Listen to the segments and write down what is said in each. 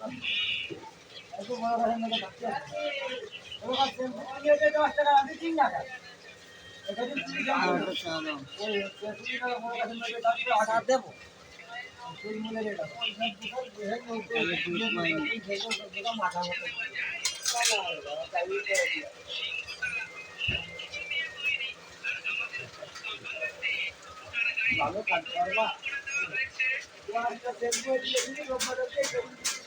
মতো। ভালো কাজ করবা তোমার একটা সেল করে দিয়ে দিলি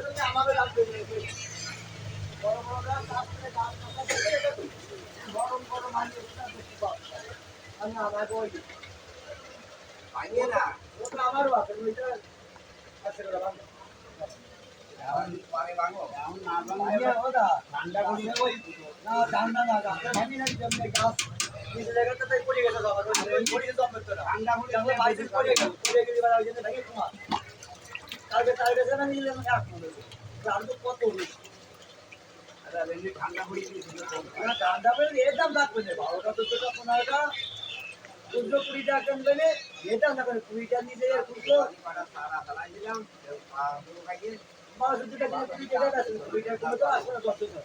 তুমি আমাদের বড় বড় গাছ গাছ গরম গরম আমি আমাকে ওই পাইয়ে ঠান্ডা করি করে করে দিয়েছিল ঠান্ডা পেলে এর দাম থাকবে না। বারোটা চোদ্দটা পনেরোটা চোদ্দ কুড়ি টাকা কেন পেলে এর দাম থাকবে না কুড়িটা নিলে আর কুড়িটো বারোশো টাকা কিনে কুড়ি টাকা আছে কুড়ি টাকা কিলো তো আসবে না। দশ টাকা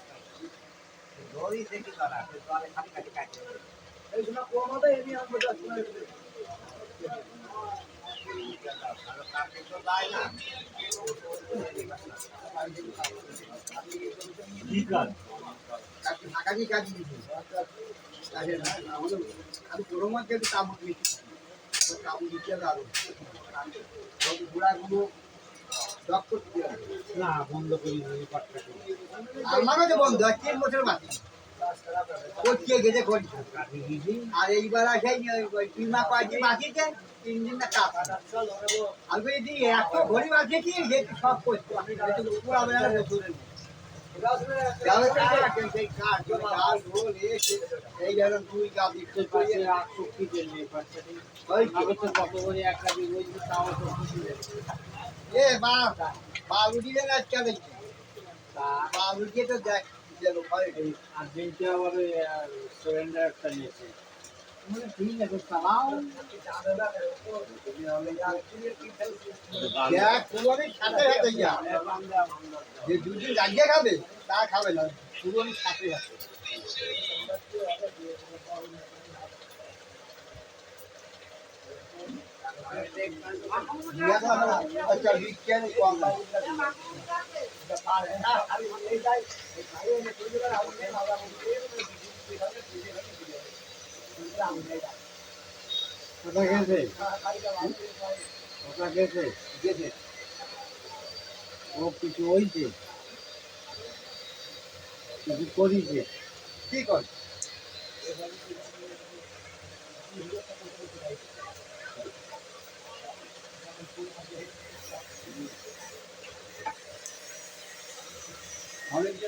এই কম এমনি আনব দশ পনেরো না বন্ধ করি আমারও যে বন্ধু আর তিন বছর বাকি করছে গেছে করছে আর এইবার আসে বিমা কয়েকদিন বাকিতে তিন দিন না কাজ আমি যদি এত আছে কি সব করছে? পুরো বেলা তাও তো দেখ আর দিনটা আবার সিলিন্ডার একটা নিয়েছে যা দুদিন লাগিয়ে খাবে তা খাবে না আচ্ছা বিজ্ঞান কম। কোথা গেছে? কোথা গেছে? গেছে। ও কিছু হইছে? কিছু করিছে? কি কর? অনেক যে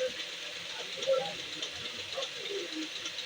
Thank you.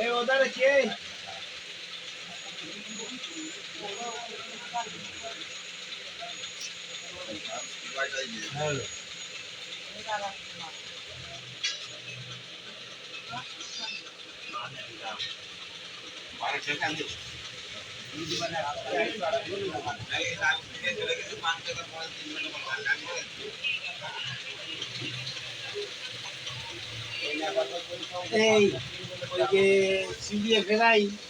Ei, ô, dá aqui. এই ওই যে সিরিয়ে ফেরাই ও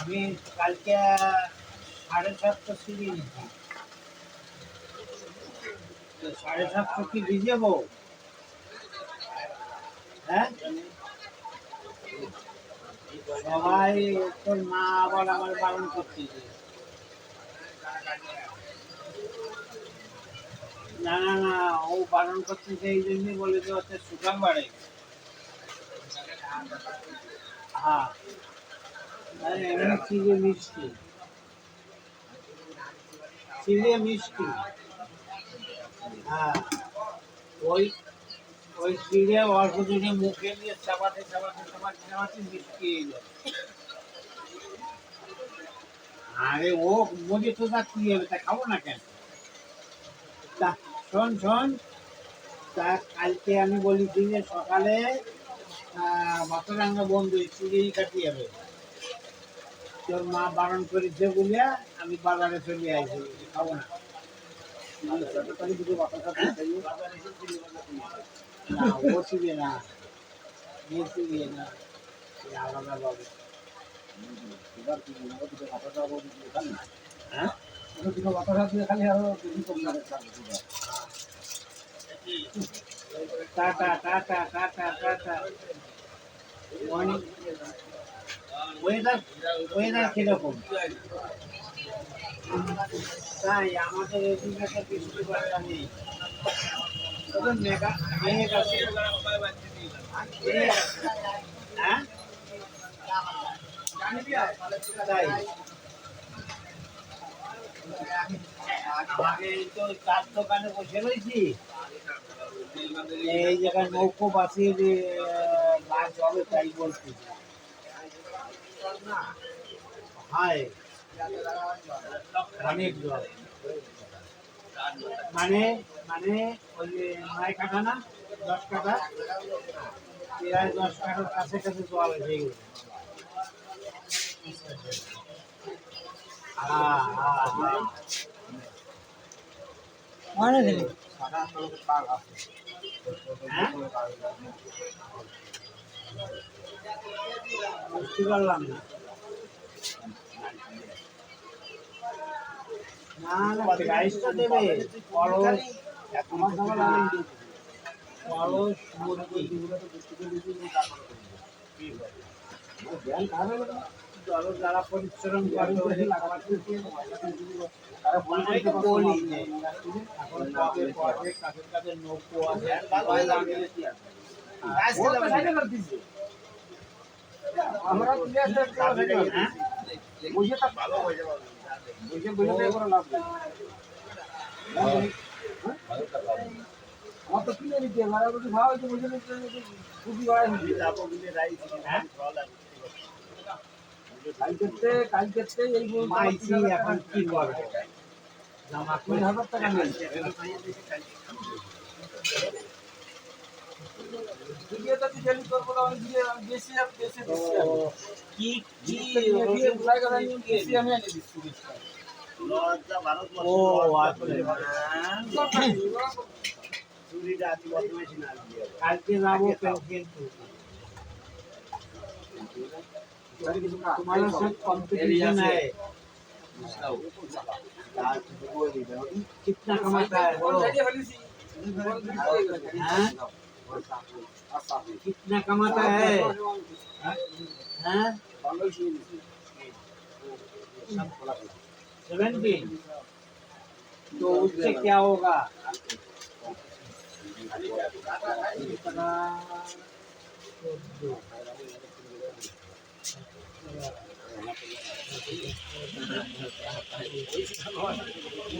আমি কালকে সাড়ে সাতটা সিঁড়ি নিচ্ছি সাড়ে সাতশো কি দিয়ে যাব হ্যাঁ? সবাই তোর মা আবার আমার বারণ করতেছে। না না না ও বারণ করতেছে এই জন্যই বলে যে ওতে সুগার বাড়ে হ্যাঁ এমনি চিড়ে মিষ্টি। চিড়ে মিষ্টি। হ্যাঁ। ওই ওই চিড়ে অল্প দিনে মুখে দিয়ে চাপাতে চাপাতে চাপাতে চাপাতে মিষ্টি হয়ে আরে, ও মজে তো তা কি হবে? তা খাব না কেন? তা শোন শোন। তা কালকে আমি বলেছি যে সকালে মাথারাঙ্গা বন্ধু চিড়েই কাটিয়ে যাবে তোর মা বারণ করেছে বলিয়া আমি বাজারে চলে আসি খাব না। না ও না। আলাদা হ্যাঁ? Tata tata tata tata weather weather কীরকম তাই আমাদের এদিকে তো নেই। হ্যাঁ তাই এই জায়গায় তাই বলছি হায় জল মানে মানে ওই নয় কাঠা না? দশ কাঠা প্রায় দশ কাঠার কাছে কাছে জল গেছে হ্যাঁ হ্যাঁ মানে দিলি পারলাম না না না প্রাইসটা দেবে কলস আমার জামা লাগে কলস মুরগি ব্যাংক খাবে না জল যারা পরিশ্রম করে ওদের তারা আমি তো বলি যে এখন কবে পড়বে কাদের কাদের নৌকো আছে আমরা প্লেয়ার হ্যাঁ বুঝে থাক ভালো হয়ে যাবে বুঝে বুঝে তো কোনো লাভ নেই আমার তো কিনে নিতে মারা যদি ভালো হয়েছে বুঝে নিতে খুবই বাড়াই হচ্ছে হ্যাঁ কালকেতে কালকেতে এই মাইছি এখন কি করবে জামা করে হাজার টাকা নেই ভিডিওটা তুই ডেলি করব না? আমি ভিডিও আমি বেশি আর বেশি দিচ্ছি কি কি ভিডিও ভিডিও বুলাই আমি বেশি আমি এনে দিচ্ছি ও আচ্ছা। কালকে যাব কিন্তু कितना कमाता है सेवेंटी तो उससे क्या होगा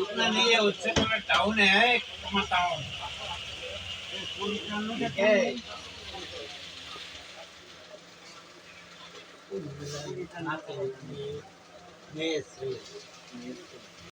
उतना नहीं है उससे थोड़ा टाउन है टाउन ठीक है Yes, yes.